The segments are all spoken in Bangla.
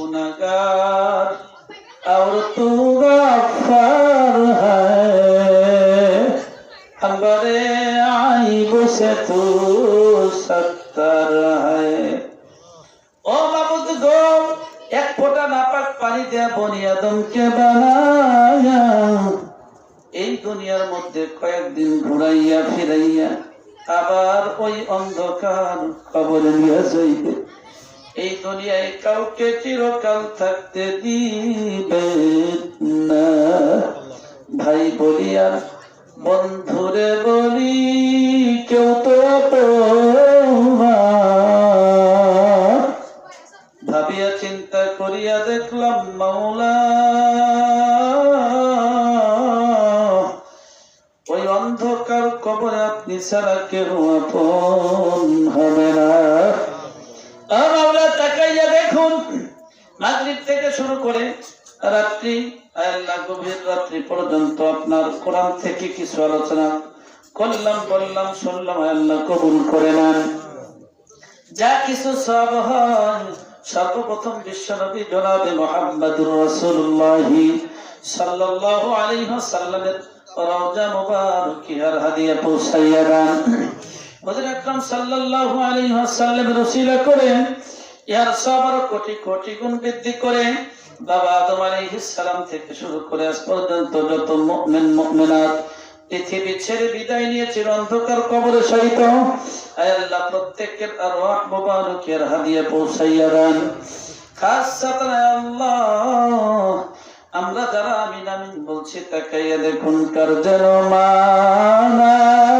গুনাগার আর তু গাফার হ্যায় হামরে আই বসে তু সত্তর হ্যায় ও মাবুদ গো এক ফোঁটা নাপাক পানি দেয়া বনিয়া আদমকে বানায়া এই দুনিয়ার মধ্যে কয়েকদিন ঘুরাইয়া ফিরাইয়া আবার ওই অন্ধকার কবরে নিয়ে যাইবে। এই দুনিয়ায় কাউকে চিরকাল থাকতে দিবে না। ভাই বলিয়া বন্ধুরে বলি, কেউ তো ভাবিয়া চিন্তা করিয়া দেখলাম মাওলা। ওই অন্ধকার কবরে আপনি ছাড়া কেউ আপন হবে না। দেখুন মাগরিব থেকে শুরু করে রাত্রি গভীর রাত্রি পর্যন্ত আপনার কোরআন থেকে কিছু আলোচনা করলাম, বললাম, শুনলাম, আল্লাহ কবুল করে নেন। যা কিছু সব সর্বপ্রথম বিশ্বনবী জনাবে মোহাম্মদুর রাসূলুল্লাহ সাল্লাল্লাহু আলাইহি রওজা মুবারকিয়ার হাদিয়া পৌঁছাইয়া দেন। হযরত আকরাম সাল্লাল্লাহু আলাইহি ওয়াসাল্লামের ওসিলা করে ইহার সবার কোটি কোটি গুণ বৃদ্ধি করে বাবা আদম আলাইহিস সালাম থেকে শুরু করে আজ পর্যন্ত যত মুমিন পৃথিবী ছেড়ে বিদায় নিয়েছে অন্ধকার কবরে সহিত আল্লাহ, প্রত্যেকের আরওয়াহ মুবারকের হাদিয়া পৌঁছাইয়া দেন। খাসাতান আল্লাহ, আমরা যারা আমিন আমিন বলছি, তাকাইয়া দেখুন কার যেন মানাই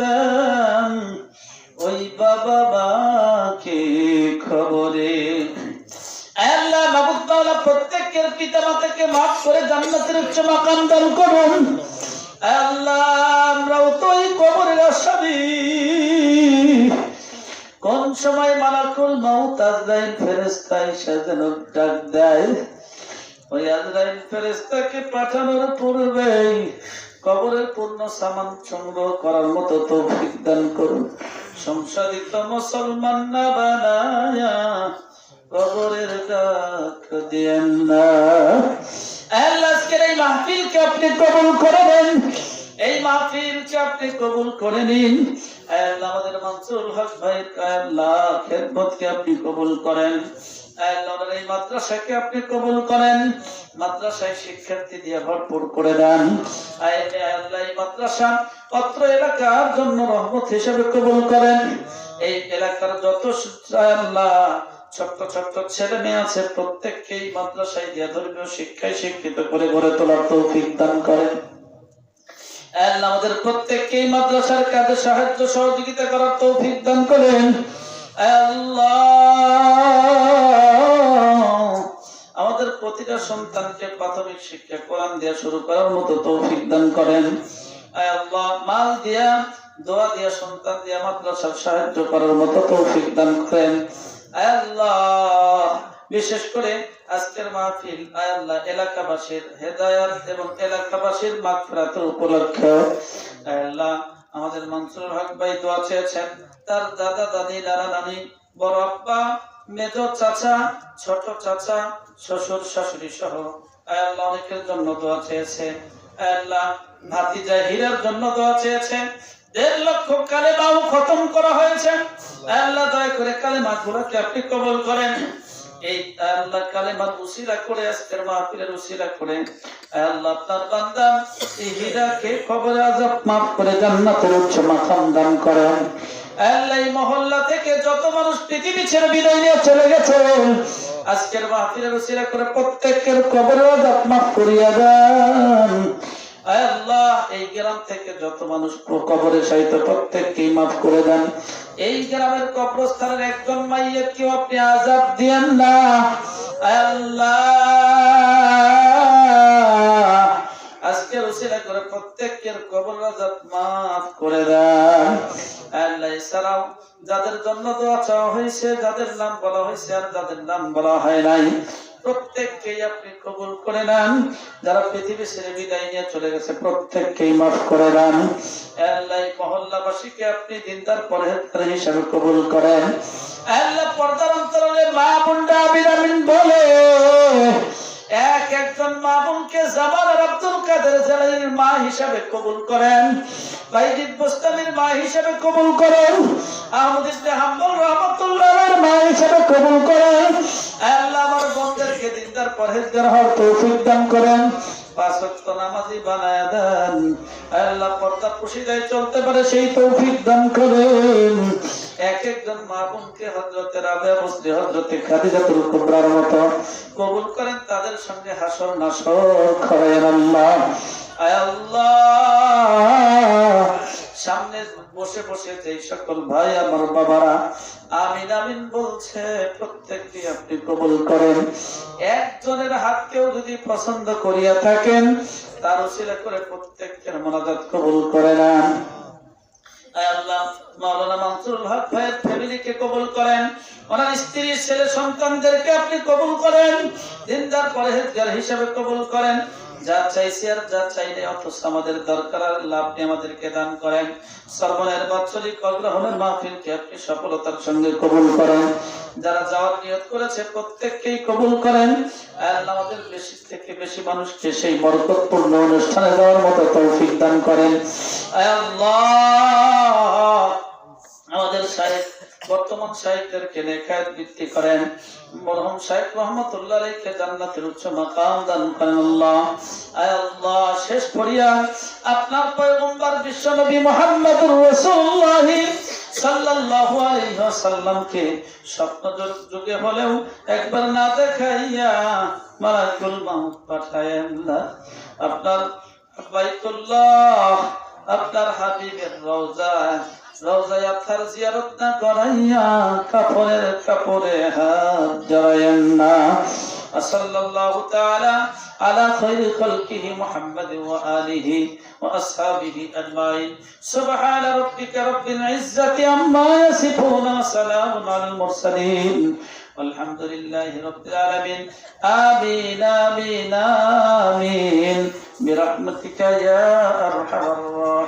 দেন ওই বাবা মাকে খবরে। আল্লাহ মাহবুব তাআলা প্রত্যেকের পিতা মাতাকে মাফ করে জান্নাতের উচ্চ মাকাম দান করুন। আল্লাহ আমরাও তো এই কবরের আসামি। কোন সময় মালাকুল মাউত আজরাইল ফেরেশতা এসে যেন ডাক দেয়? ওই আজরাইল ফেরেশতাকে পাঠানোর পূর্বেই কবরের পূর্ণ সামান সংগ্রহ করার মতো তৌফিক দান করুন। সংসাদিত মুসলমান না বানায়া কবরের ডাক দিয়েন না। আজকের এই মাহফিলকে আপনি কবুল করে নেন। এই মাহফিলকে আপনি কবুল করে নিন। আমাদের মানসুর হক ভাই খেদমতকে আপনি কবুল করেন। এই মাদ্রাসাকে আপনি কবুল করেন। মাদ্রাসায় শিক্ষার্থী দিয়ে ভরপুর করে দেন। আল্লাহ এই মাদ্রাসা অত্র এলাকার জন্য রহমত হিসেবে কবুল করেন। এই এলাকার যত আল্লাহ ছোট্ট ছোট্ট ছেলে মেয়ে আছে, প্রত্যেককেই মাদ্রাসায় দিয়া ধর্মীয় শিক্ষায় শিক্ষিত করে গড়ে তোলার তৌফিক দান করেন। আল্লাহ আমাদের প্রত্যেককেই মাদ্রাসার কাজে সাহায্য সহযোগিতা করার তৌফিক দান করেন। আমাদের প্রতিটা সন্তানকে প্রাথমিক শিক্ষা, কোরআন শুরু করার মতো তৌফিক দান করেন। মাল দিয়া, দোয়া দিয়া, সন্তান দিয়া, মাদ্রাসার সাহায্য করার মতো তৌফিক দান করেন। আল্লাহ, বিশেষ করে আজকের মাহফিল আল্লাহ, এলাকাবাসীর হেদায়াত এবং এলাকাবাসীর মাগফিরাত উপলক্ষে। আল্লাহ আমাদের মনসুর হক ভাই দোয়া চেয়েছেন তার দাদা, দাদি নানা নানি বড় আব্বা, মেজ চাচা, ছোট চাচা, শ্বশুর, শাশুড়ি সহ। আল্লাহ অনেকের জন্য দোয়া চেয়েছে। আল্লাহ ভাতিজা হীরার জন্য দোয়া চেয়েছে। দেড় লক্ষ কালেমাও খতম করা হয়েছে। আল্লাহ দয়া করে কালেমা গুলোকে আপনি কবল করেন। এই আল্লাহ কালেমার উসিলা করে আজকের মাহফিলের উসিলা করে। আল্লাহ, আপনার বান্দা এই হীরাকে আজাব মাফ করে, জান্নাতের উচ্চ মাকাম দান করেন। আল্লাহ মহল্লা থেকে যত মানুষ পৃথিবী ছেড়ে বিদায় নিয়ে চলে গেছে, আজকের মাহফিলের উসিলা করে প্রত্যেকের কবরে আজাব মাফ করিয়া দেন। করে আজকে করে প্রত্যেকের কবর মাফ করে দেন। আল্লাহ যাদের জন্য দোয়া চাওয়া হয়েছে, যাদের নাম বলা হয়েছে আর যাদের নাম বলা হয় নাই প্রত্যেককেই আপনি কবুল করে নেন। যারা পৃথিবী ছেড়ে বিদায় নিয়ে চলে গেছে, প্রত্যেককেই মাফ করে দেন। আল্লাহ মহল্লাবাসীকে আপনি দিনদার হিসাবে কবুল করেন। আল্লাহ পর্দার অন্তরালে মা বলে, এক একজন মা বোনকে জামাল আব্দুল কাদের মা হিসাবে কবুল করেন। বাইজিদ মা হিসাবে কবুল করেন। আহমদ ইবনে হাম্বল মা হিসাবে কবুল করেন। এক কবুল করেন তাদের সঙ্গে হাসর নাসর করেন আল্লাহ। আল্লাহ। সামনে বসে বসে যে সকল ভাই আমার বাবারা, আমিন আমিন বলছে প্রত্যেকটি আপনি কবুল করেন। একজনের হাত কেউ যদি পছন্দ করিয়া থাকেন, তার উসিলা করে প্রত্যেকের মনাজাত কবুল করে ফ্যামিলিকে কবুল করেন। ওনার স্ত্রী, ছেলে আপনি কবুল করেন। দিনদার পরহেজগার হিসাবে কবুল করেন। যা চাইছি আর যা চাইলে অথচ আমাদের দরকার আর লাভ আমাদেরকে দান করেন। সর্বনের বাৎসরিক অগ্রহণের মাহফিলকে আপনি সফলতার সঙ্গে কবুল করেন। যারা যাওয়ার নিয়ত করেছে, প্রত্যেককেই কবুল করেন। আল্লাহ আমাদের বেশি থেকে বেশি মানুষকে সেই বরকতপূর্ণ অনুষ্ঠানে যাওয়ার মতো তৌফিক দান করেন। আল্লাহ করেন। আলাইকে জান্নাতের উচ্চ মাকাম দান করেন আল্লাহ। আয় আল্লাহ, শেষ আপনার পয়গম্বর মুহাম্মদুর রাসূলুল্লাহ সাল্লাল্লাহু আলাইহি ওয়াসাল্লামকে স্বপ্ন যুগে হলেও একবার না দেখাইয়া মালাকুল মাউত পাঠায় আল্লাহ আপনার বাইতুল্লাহ, আপনার হাবিবের রওজা রওজায় আপনার জিয়ারত না করাইয়া কাপড়ের কাপড়ে হাত জড়াইয়েন না وصلى الله تعالى على خير خلقه محمد وآله وأصحابه أجمعين سبحان ربك رب العزة عما يصفون وسلام على المرسلين والحمد لله رب العالمين آمين آمين آمين برحمتك يا أرحم الراحمين